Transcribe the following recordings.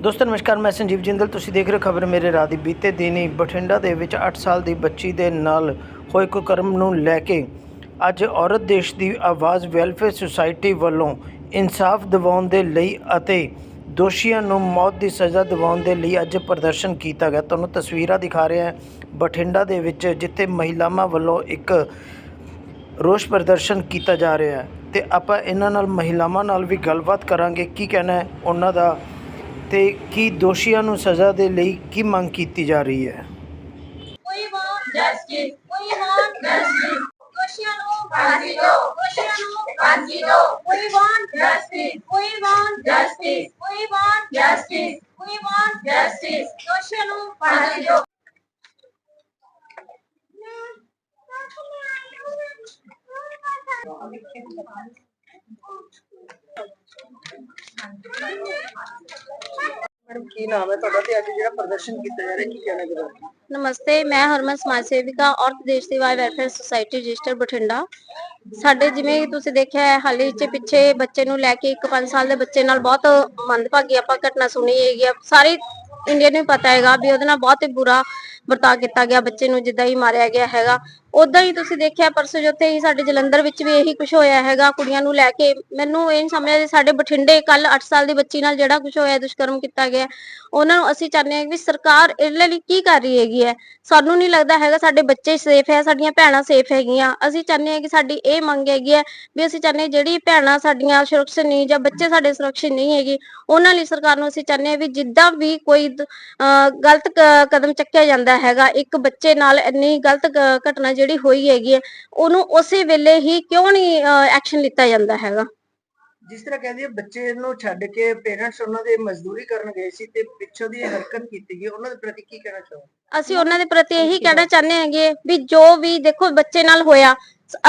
ਦੋਸਤੋ, ਨਮਸਕਾਰ, ਮੈਂ ਸੰਜੀਵ ਜਿੰਦਲ। ਤੁਸੀਂ ਦੇਖ ਰਹੇ ਹੋ ਖਬਰ ਮੇਰੇ ਰਾਹ ਦੀ ਬੀਤੇ ਦਿਨੀ ਬਠਿੰਡਾ ਦੇ ਵਿੱਚ 8 ਸਾਲ ਦੀ ਬੱਚੀ ਦੇ ਨਾਲ ਹੋਏ ਕੁਕਰਮ ਨੂੰ ਲੈ ਕੇ ਅੱਜ ਔਰਤ ਦੇਸ਼ ਦੀ ਆਵਾਜ਼ ਵੈਲਫੇਅਰ ਸੁਸਾਇਟੀ ਵੱਲੋਂ ਇਨਸਾਫ ਦਿਵਾਉਣ ਦੇ ਲਈ ਅਤੇ ਦੋਸ਼ੀਆਂ ਨੂੰ ਮੌਤ ਦੀ ਸਜ਼ਾ ਦਿਵਾਉਣ ਦੇ ਲਈ ਅੱਜ ਪ੍ਰਦਰਸ਼ਨ ਕੀਤਾ ਗਿਆ। ਤੁਹਾਨੂੰ ਤਸਵੀਰਾਂ ਦਿਖਾ ਰਹੇ ਹਾਂ। ਬਠਿੰਡਾ ਦੇ ਵਿੱਚ ਜਿੱਥੇ ਮਹਿਲਾਵਾਂ ਵੱਲੋਂ ਇੱਕ ਰੋਸ ਪ੍ਰਦਰਸ਼ਨ ਕੀਤਾ ਜਾ ਰਿਹਾ ਹੈ। ਤੇ ਆਪਾਂ ਇਹਨਾਂ ਨਾਲ, ਮਹਿਲਾਵਾਂ ਨਾਲ ਵੀ ਗੱਲਬਾਤ ਕਰਾਂਗੇ। ਕੀ ਕਹਿਣਾ ਹੈ? ਉਹਨਾਂ ਦਾ ਤੇ ਕੀ ਦੋਸ਼ੀਆਂ ਨੂੰ ਸਜ਼ਾ ਦੇ ਲਈ ਕੀ ਮੰਗ ਕੀਤੀ ਜਾ ਰਹੀ ਹੈ We want justice. We want justice. ਦੋਸ਼ੀਆਂ ਨੂੰ ਫਾਂਸੀ ਦਿਓ ਦੋਸ਼ੀਆਂ ਨੂੰ ਫਾਂਸੀ ਦਿਓ We want justice. We want justice. We want justice. We want justice. ਦੋਸ਼ੀਆਂ ਨੂੰ ਫਾਂਸੀ ਦਿਓ ਮੈਡਮ, ਕੀ ਨਾਮ ਹੈ ਤੁਹਾਡਾ ਤੇ ਅੱਜ ਜਿਹੜਾ ਪ੍ਰਦਰਸ਼ਨ ਕੀਤਾ ਜਾ ਰਿਹਾ, ਕੀ ਕਹਿਣਾ ਚਾਹੁੰਦੇ ਨਮਸਤੇ, ਮੈਂ ਹਰਮਨ ਸਮਾਜ ਸੇਵਿਕਾ ਔਰਤ ਦੇਸ਼ ਸੇਵਾ ਵੈਲਫੇਅਰ ਸੁਸਾਇਟੀ ਰਜਿਸਟਰ ਬਠਿੰਡਾ। ਸਾਡੇ ਜਿਵੇਂ ਤੁਸੀਂ ਦੇਖਿਆ ਹੈ, ਹਾਲੇ ਚ ਪਿੱਛੇ ਬੱਚੇ ਨੂੰ ਲੈ ਕੇ ਇੱਕ 5 ਸਾਲ ਦੇ ਬੱਚੇ ਨਾਲ ਬਹੁਤ ਮੰਦਭਾਗੀ ਆਪਾਂ ਘਟਨਾ ਸੁਣੀ ਹੈਗੀ ਆ। ਸਾਰੇ ਇੰਡੀਆ ਨੂੰ ਪਤਾ ਹੈਗਾ ਵੀ ਉਹਦੇ ਨਾਲ ਬਹੁਤ ਹੀ ਬੁਰਾ ਵਰਤਾ ਕੀਤਾ ਗਿਆ, ਬੱਚੇ ਨੂੰ ਜਿੱਦਾਂ ਹੀ ਮਾਰਿਆ ਗਿਆ ਹੈਗਾ। ਉਦਾਂ ਹੀ ਤੁਸੀਂ ਦੇਖਿਆ ਪਰਸੋਂ ਜਿੱਥੇ ਹੀ ਸਾਡੇ ਜਲੰਧਰ ਵਿੱਚ ਵੀ ਇਹੀ ਕੁਝ ਹੋਇਆ ਹੈਗਾ, ਕੁੜੀਆਂ ਨੂੰ ਲੈ ਕੇ। ਮੈਨੂੰ ਇਹ ਨਹੀਂ ਸਮਝ ਸਾਡੇ ਬਠਿੰਡੇ ਕੱਲ 8 ਸਾਲ ਦੀ ਬੱਚੀ ਨਾਲ ਜਿਹੜਾ ਕੁਝ ਹੋਇਆ, ਦੁਸ਼ਕਰਮ ਕੀਤਾ ਗਿਆ। ਉਹਨਾਂ ਨੂੰ ਅਸੀਂ ਚਾਹੁੰਦੇ ਹਾਂ ਵੀ ਸਰਕਾਰ ਇਹਦੇ ਲਈ ਕੀ ਕਰ ਰਹੀ ਹੈਗੀ ਹੈ। ਸਾਨੂੰ ਨਹੀਂ ਲੱਗਦਾ ਹੈਗਾ ਸਾਡੇ ਬੱਚੇ ਸੇਫ ਹੈ, ਸਾਡੀਆਂ ਭੈਣਾਂ ਸੇਫ ਹੈਗੀਆਂ। ਅਸੀਂ ਚਾਹੁੰਦੇ ਹਾਂ ਕਿ ਸਾਡੀ ਇਹ ਮੰਗ ਹੈਗੀ ਹੈ ਵੀ ਅਸੀਂ ਚਾਹੁੰਦੇ ਹਾਂ ਜਿਹੜੀ ਭੈਣਾਂ ਸਾਡੀਆਂ ਸੁਰੱਖਿਅਤ ਨਹੀਂ ਜਾਂ ਬੱਚੇ ਸਾਡੇ ਸੁਰੱਖਿਅਤ ਨਹੀਂ ਹੈਗੇ, ਉਹਨਾਂ ਲਈ ਸਰਕਾਰ ਨੂੰ ਅਸੀਂ ਚਾਹੁੰਦੇ ਹਾਂ ਵੀ ਜਿੱਦਾਂ ਵੀ ਕੋਈ ਅਹ ਗਲਤ ਕਦਮ ਚੱਕਿਆ ਜਾਂਦਾ ਹੈਗਾ ਇੱਕ ਬੱਚੇ ਨਾਲ ਇੰਨੀ ਗਲਤ ਘਟਨਾ ਜਿਹੜੀ ਹੋਈ ਹੈਗੀ ਹੈ ਉਹਨੂੰ ਉਸੇ ਵੇਲੇ ਹੀ ਕਿਉਂ ਨਹੀਂ ਐਕਸ਼ਨ ਲਿੱਤਾ ਜਾਂਦਾ ਹੈਗਾ? ਜਿਸ ਤਰ੍ਹਾਂ ਕਹਿੰਦੇ ਆ ਬੱਚੇ ਨੂੰ ਛੱਡ ਕੇ ਪੇਰੈਂਟਸ ਉਹਨਾਂ ਦੇ ਮਜ਼ਦੂਰੀ ਕਰਨ ਗਏ ਸੀ ਤੇ ਪਿੱਛੋਂ ਦੀ ਹਰਕਤ ਕੀਤੀ ਗਈ ਉਹਨਾਂ ਦੇ ਪ੍ਰਤੀ ਕੀ ਕਹਿਣਾ ਚਾਹੋਗੇ? ਅਸੀਂ ਉਹਨਾਂ ਦੇ ਪ੍ਰਤੀ ਇਹੀ ਕਹਿਣਾ ਚਾਹੁੰਦੇ ਹਾਂਗੇ ਵੀ ਜੋ ਵੀ ਦੇਖੋ ਬੱਚੇ ਨਾਲ ਹੋਇਆ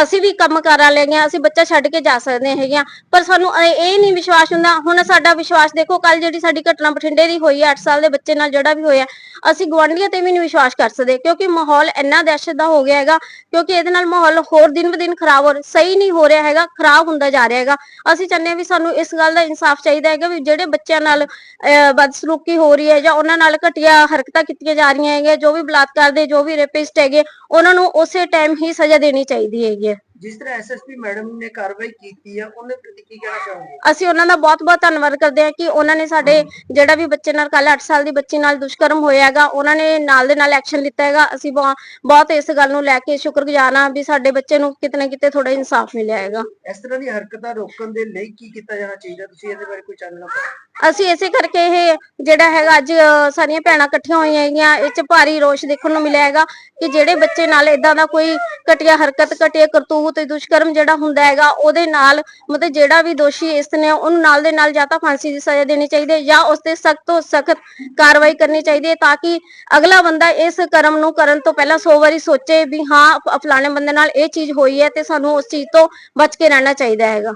ਅਸੀਂ ਵੀ ਕੰਮ ਕਰਾ ਲੈਗੇ ਅਸੀਂ ਬੱਚਾ ਛੱਡ ਕੇ ਜਾ ਸਕਦੇ ਹੈਗੇ ਆ ਪਰ ਸਾਨੂੰ ਇਹ ਇਹ ਨਹੀਂ ਵਿਸ਼ਵਾਸ ਹੁੰਦਾ ਹੁਣ ਸਾਡਾ ਵਿਸ਼ਵਾਸ ਦੇਖੋ ਕੱਲ ਜਿਹੜੀ ਸਾਡੀ ਘਟਨਾ ਬਠਿੰਡੇ ਦੀ ਹੋਈ ਹੈ 8 ਸਾਲ ਦੇ ਬੱਚੇ ਨਾਲ ਜਿਹੜਾ ਵੀ ਹੋਇਆ ਅਸੀਂ ਗੁਆਂਢੀਆਂ ਤੇ ਵੀ ਨਹੀਂ ਵਿਸ਼ਵਾਸ ਕਰ ਸਕਦੇ ਕਿਉਂਕਿ ਮਾਹੌਲ ਇੰਨਾ ਦਹਿਸ਼ਤ ਦਾ ਹੋ ਗਿਆ ਹੈਗਾ ਕਿਉਂਕਿ ਇਹਦੇ ਨਾਲ ਮਾਹੌਲ ਹੋਰ ਦਿਨ ਬ ਦਿਨ ਖਰਾਬ ਹੋ ਰਿਹਾ ਸਹੀ ਨਹੀਂ ਹੋ ਰਿਹਾ ਹੈਗਾ ਖਰਾਬ ਹੁੰਦਾ ਜਾ ਰਿਹਾ ਹੈਗਾ ਅਸੀਂ ਚਾਹੁੰਦੇ ਹਾਂ ਵੀ ਸਾਨੂੰ ਇਸ ਗੱਲ ਦਾ ਇਨਸਾਫ ਚਾਹੀਦਾ ਹੈਗਾ ਵੀ ਜਿਹੜੇ ਬੱਚਿਆਂ ਨਾਲ ਅਹ, ਬਦਸਲੂਕੀ ਹੋ ਰਹੀ ਹੈ ਜਾਂ ਉਹਨਾਂ ਨਾਲ ਘਟੀਆ ਹਰਕਤਾਂ ਕੀਤੀਆਂ ਜਾ ਰਹੀਆਂ ਹੈਗੀਆਂ ਜੋ ਵੀ ਬਲਾਤਕਾਰ ਦੇ ਜੋ ਵੀ ਰੇਪਿਸਟ ਹੈਗੇ ਉਹਨਾਂ ਨੂੰ ਉਸੇ ਟਾਈਮ ਹੀ ਸਜ਼ਾ ਦੇਣੀ ਚਾਹੀਦੀ ਹੈ। ਹੈਗੀ ਹੈ ਜਿਸ ਤਰ੍ਹਾਂ ਐਸਐਸਪੀ ਮੈਡਮ ਨੇ ਕਾਰਵਾਈ ਕੀਤੀ ਹੈ ਉਹਦੇ ਪ੍ਰਤੀ ਕੀ ਕਹਿਣਾ ਚਾਹੋਗੇ? ਅਸੀਂ ਉਹਨਾਂ ਦਾ ਬਹੁਤ-ਬਹੁਤ ਧੰਨਵਾਦ ਕਰਦੇ ਹਾਂ ਕਿ ਉਹਨਾਂ ਨੇ ਸਾਡੇ ਜਿਹੜਾ ਵੀ ਬੱਚੇ ਨਾਲ ਕੱਲ 8 ਸਾਲ ਦੀ ਬੱਚੀ ਨਾਲ ਦੁਸ਼ਕਰਮ ਹੋਇਆ ਹੈਗਾ ਉਹਨਾਂ ਨੇ ਨਾਲ ਦੇ ਨਾਲ ਐਕਸ਼ਨ ਲਿੱਤਾ ਹੈਗਾ। ਅਸੀਂ ਬਹੁ- ਬਹੁਤ ਇਸ ਗੱਲ ਨੂੰ ਲੈ ਕੇ ਸ਼ੁਕਰਗੁਜ਼ਾਰ ਹਾਂ ਵੀ ਸਾਡੇ ਬੱਚੇ ਨੂੰ ਕਿਤੇ ਨਾ ਕਿਤੇ ਥੋੜਾ ਇਨਸਾਫ ਮਿਲਿਆ ਹੈਗਾ। ਇਸ ਤਰ੍ਹਾਂ ਦੀ ਹਰਕਤਾਂ ਰੋਕਣ ਦੇ ਲਈ ਕੀ ਕੀਤਾ ਜਾਣਾ ਚਾਹੀਦਾ? ਤੁਸੀਂ ਇਹਦੇ ਬਾਰੇ ਕੋਈ ਚਾਨਣਾ ਪਾਓ। ਅਸੀਂ ਇਸੇ ਕਰਕੇ ਇਹ ਜਿਹੜਾ ਹੈਗਾ ਅੱਜ ਸਾਰੀਆਂ ਭੈਣਾਂ ਇਕੱਠੀਆਂ ਹੋਈਆਂ ਹੈਗੀਆਂ ਇਹ ਚ ਭਾਰੀ ਰੋਸ਼ ਦੇਖਣ ਨੂੰ ਮਿਲਿਆ ਹੈਗਾ ਕਿ ਜਿਹੜੇ ਬੱਚੇ ਨਾਲ ਇਦਾਂ ਦਾ ਕੋਈ ਘਟੀਆ ਹਰਕਤ ਘਟੀਆ ਕਰਤੂਤ ਦੁਸ਼ਕਰਮ ਜਿਹੜਾ ਹੁੰਦਾ ਹੈਗਾ, ਉਹਦੇ ਨਾਲ ਮਤਲਬ ਜਿਹੜਾ ਵੀ ਦੋਸ਼ੀ ਇਸ ਨੇ ਉਹਨੂੰ ਨਾਲ ਦੇ ਨਾਲ ਜਾਂ ਤਾਂ ਫਾਂਸੀ ਦੀ ਸਜ਼ਾ ਦੇਣੀ ਚਾਹੀਦੀ ਹੈ ਜਾਂ ਉਸ ਤੇ ਸਖਤ ਤੋਂ ਸਖਤ ਕਾਰਵਾਈ ਕਰਨੀ ਚਾਹੀਦੀ ਹੈ ਤਾਂ ਕਿ ਅਗਲਾ ਬੰਦਾ ਇਸ ਕਰਮ ਨੂੰ ਕਰਨ ਤੋਂ ਪਹਿਲਾਂ 100 ਵਾਰੀ ਸੋਚੇ ਵੀ ਹਾਂ ਫਲਾਣੇ ਬੰਦੇ ਨਾਲ ਇਹ ਚੀਜ਼ ਹੋਈ ਹੈ ਤੇ ਸਾਨੂੰ ਉਸ ਚੀਜ਼ ਤੋਂ ਬਚ ਕੇ ਰਹਿਣਾ ਚਾਹੀਦਾ ਹੈਗਾ।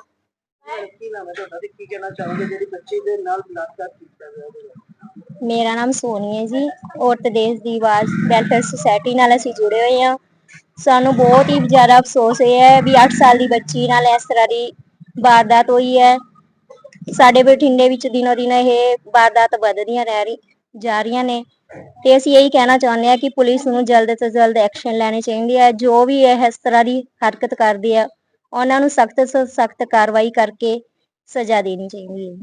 ਕੀ ਕਹਿਣਾ ਚਾਹੋਗੇ ਜਿਹੜੀ ਬੱਚੀ ਦੇ ਨਾਲ ਬਲਾਤਕਾਰ ਕੀਤਾ ਗਿਆ ਮੇਰਾ ਨਾਮ ਸੋਨੀ ਹੈ ਜੀ, ਔਰਤ ਦੇਸ਼ ਦੀ ਆਵਾਜ਼ ਵੈਲਫੇਅਰ ਸੁਸਾਇਟੀ ਨਾਲ ਅਸੀਂ ਜੁੜੇ ਹੋਏ ਹਾਂ। ਸਾਨੂੰ ਬਹੁਤ ਹੀ ਜ਼ਿਆਦਾ ਅਫਸੋਸ ਇਹ ਹੈ ਵੀ 8 ਸਾਲ ਦੀ ਬੱਚੀ ਨਾਲ ਇਸ ਤਰ੍ਹਾਂ ਦੀ ਵਾਰਦਾਤ ਹੋਈ ਹੈ। ਸਾਡੇ ਬਠਿੰਡੇ ਵਿੱਚ ਦਿਨੋ ਦਿਨ ਇਹ ਵਾਰਦਾਤ ਵੱਧਦੀਆਂ ਰਹਿ ਰਹੀ, ਜਾ ਰਹੀਆਂ ਨੇ। ਤੇ ਅਸੀਂ ਇਹੀ ਕਹਿਣਾ ਚਾਹੁੰਦੇ ਹਾਂ ਕਿ ਪੁਲਿਸ ਨੂੰ ਜਲਦ ਤੋਂ ਜਲਦ ਐਕਸ਼ਨ ਲੈਣੇ ਚਾਹੀਦੇ ਹੈ ਜੋ ਵੀ ਇਹ ਇਸ ਤਰ੍ਹਾਂ ਦੀ ਹਰਕਤ ਕਰਦੀ ਹੈ ਉਹਨਾਂ ਨੂੰ ਸਖਤ ਤੋਂ ਸਖਤ ਕਾਰਵਾਈ ਕਰਕੇ ਸਜ਼ਾ ਦੇਣੀ ਚਾਹੀਦੀ ਹੈ।